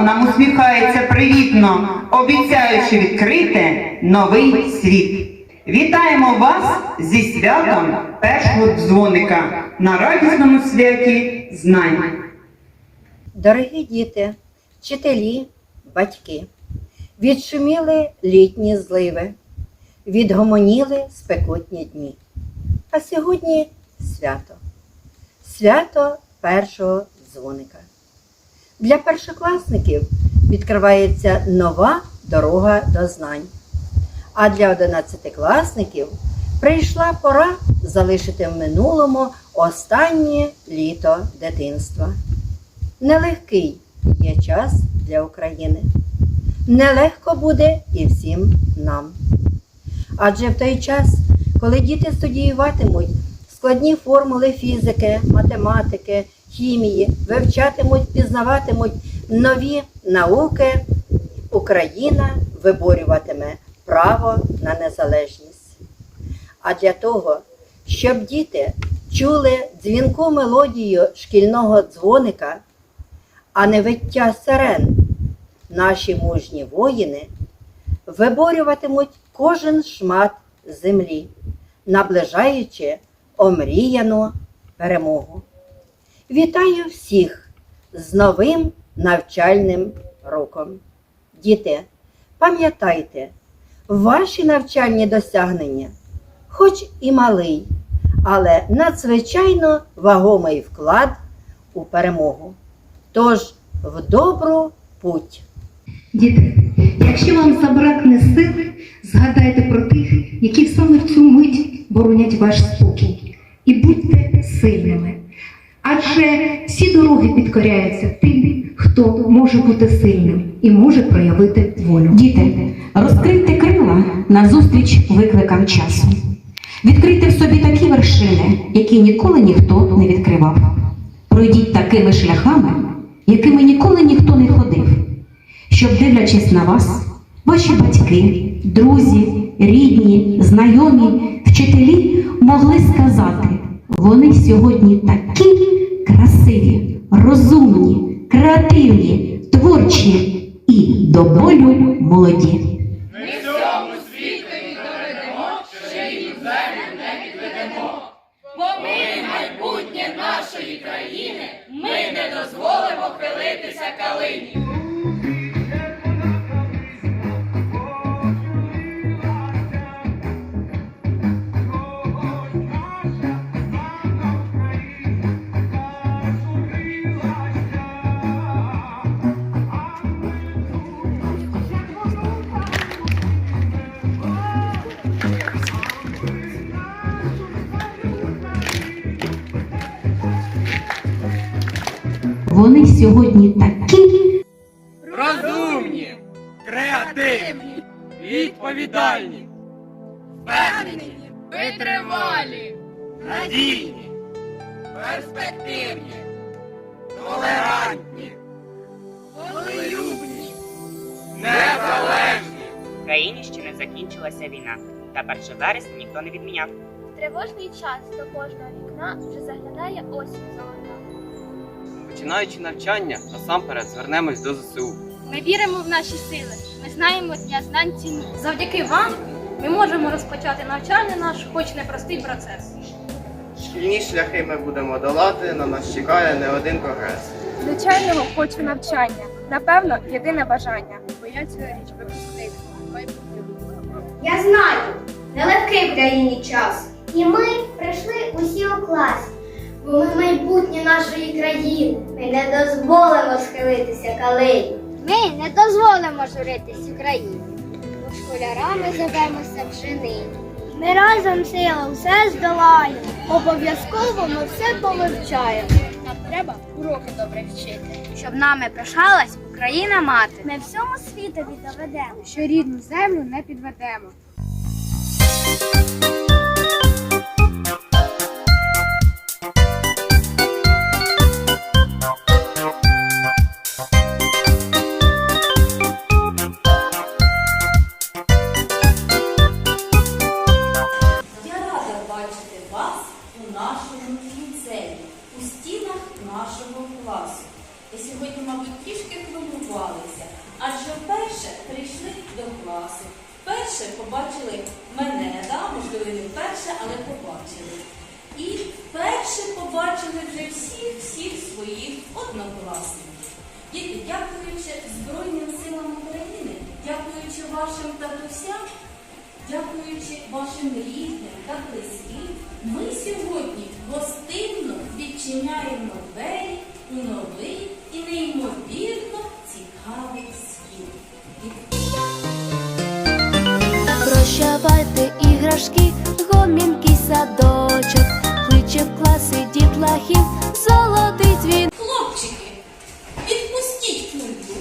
нам усміхається привітно, обіцяючи відкрити новий світ. Вітаємо вас зі святом першого дзвоника на радісному святі знань. Дорогі діти, вчителі, батьки, відшуміли літні зливи, відгомоніли спекотні дні. А сьогодні свято. Свято першого дзвоника. Для першокласників відкривається нова дорога до знань. А для одинадцятикласників прийшла пора залишити в минулому останнє літо дитинства. Нелегкий є час для України. Нелегко буде і всім нам. Адже в той час, коли діти студіюватимуть складні формули фізики, математики, хімії, вивчатимуть, пізнаватимуть нові науки, Україна виборюватиме право на незалежність. А для того, щоб діти чули дзвінку мелодію шкільного дзвоника, а не виття сирен, наші мужні воїни виборюватимуть кожен шмат землі, наближаючи омріяну перемогу. Вітаю всіх з новим навчальним роком. Діти, пам'ятайте, ваші навчальні досягнення, хоч і малий, але надзвичайно вагомий вклад у перемогу. Тож в добру путь. Діти, якщо вам забракне сили, згадайте про тих, які саме в цю мить боронять ваш спокій, і будьте сильними. Адже всі дороги підкоряються тим, хто може бути сильним і може проявити волю. Діти, розкрийте крила назустріч викликам часу. Відкрийте в собі такі вершини, які ніколи ніхто не відкривав. Пройдіть такими шляхами, якими ніколи ніхто не ходив, щоб, дивлячись на вас, ваші батьки, друзі, рідні, знайомі, вчителі могли сказати, вони сьогодні такі красиві, розумні, креативні, творчі і до болю молоді. Вони сьогодні такі Розумні, креативні, відповідальні, Впевнені, витривалі, надійні, перспективні, толерантні, волелюбні. незалежні. В країні ще не закінчилася війна, та 1 вересня ніхто не відміняв. Тривожний час до кожного вікна вже заглядає осінь золота. Починаючи навчання, насамперед звернемось до ЗСУ. Ми віримо в наші сили. Ми знаємо дня знань ціну. Завдяки вам ми можемо розпочати навчальний наш, хоч непростий процес. Шкільні шляхи ми будемо долати, на нас чекає не один прогрес. Звичайного хочу навчання. Напевно, єдине бажання. Моя ця річ випускник. Я знаю, нелегкий в країні час. І ми прийшли усі у клас. Бо ми майбутнє нашої країни. Ми не дозволимо схилитися калині. Ми не дозволимо журитись Україні. Бо школярами зовемося вже нині. Ми разом сила все здолаємо. Обов'язково ми все повивчаємо. Нам треба уроки добре вчити. Щоб нами пишалась Україна мати. Ми всьому світові доведемо, що рідну землю не підведемо. бачили вже всіх всіх своїх однокласників, які, дякуючи Збройним силам України, дякуючи вашим татусям, дякуючи вашим рідним та близьким, ми сьогодні гостинно відчиняємо двері у новий і неймовірно цікавий світ. Прощавайте іграшки, гомінки садочок, кличе в класи птахів золотий цвіт. Хлопчики, відпустіть кульку.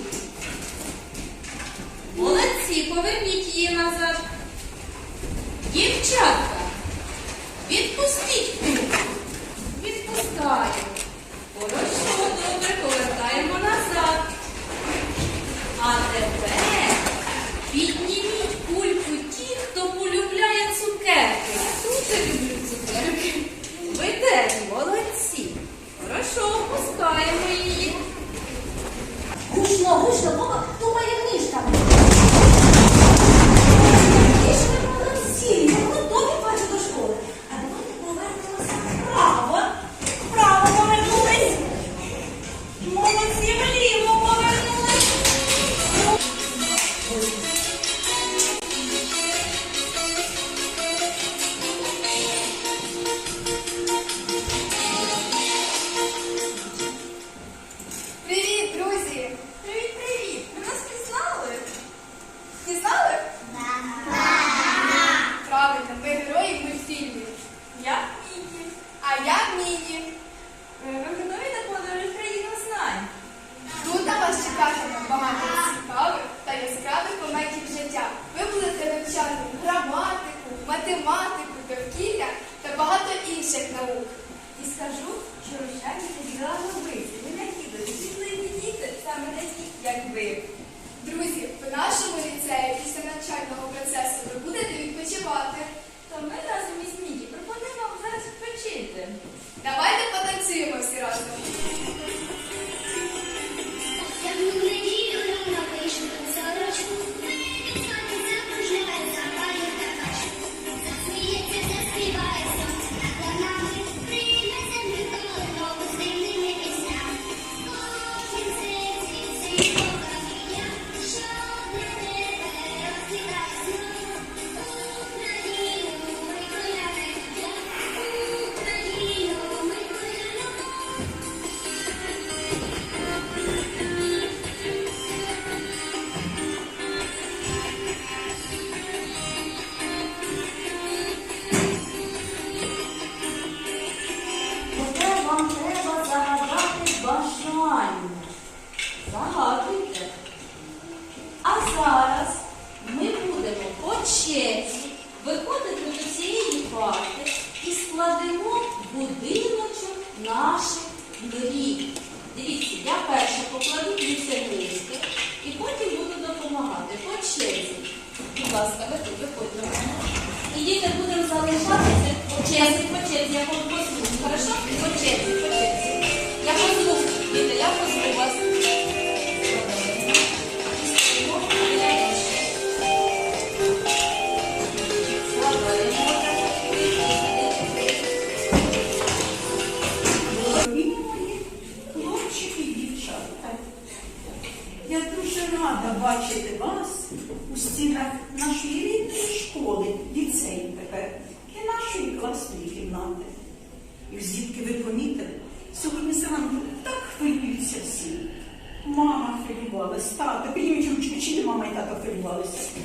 Молодці, поверніть її назад. Дівчата. Давайте потанцюємо всі разом. Загадуйте. А зараз ми будемо по черзі виходити до цієї парти і складемо будиночок наших мрій. Дивіться, я перше покладу дві сервіски і потім буду допомагати по черзі. Будь ласка, ви тут виходьте. І діти будемо залишатися по черзі, по черзі, я вам послухаю. Хорошо? По черзі, по черзі.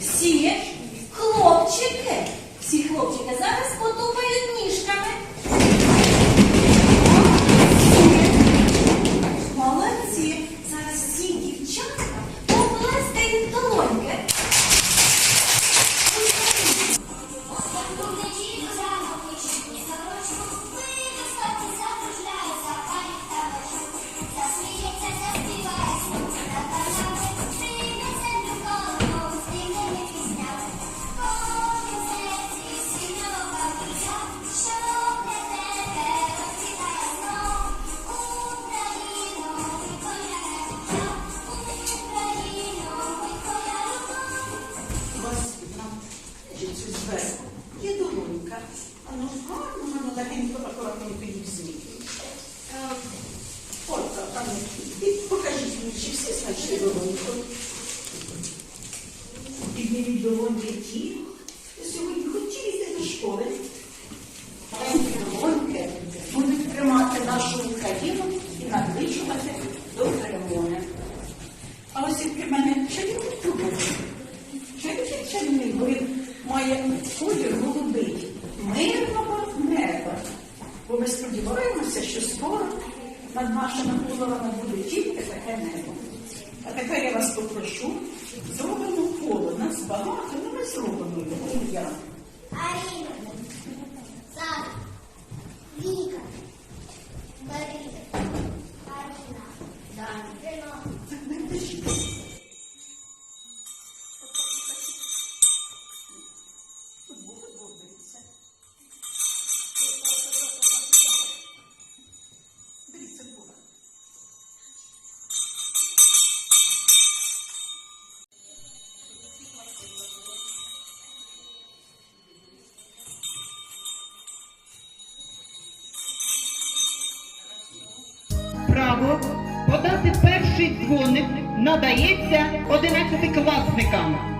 Всі зверху. Є долонька. А ну гарно, гарно легенько акуратненько її всміху. Нашими головами буде тільки таке небо. А тепер я вас попрошу, зробимо коло. Нас багато, але ми зробимо його ім'я. Арина, Сара, Віка, надається одинадцятикласникам.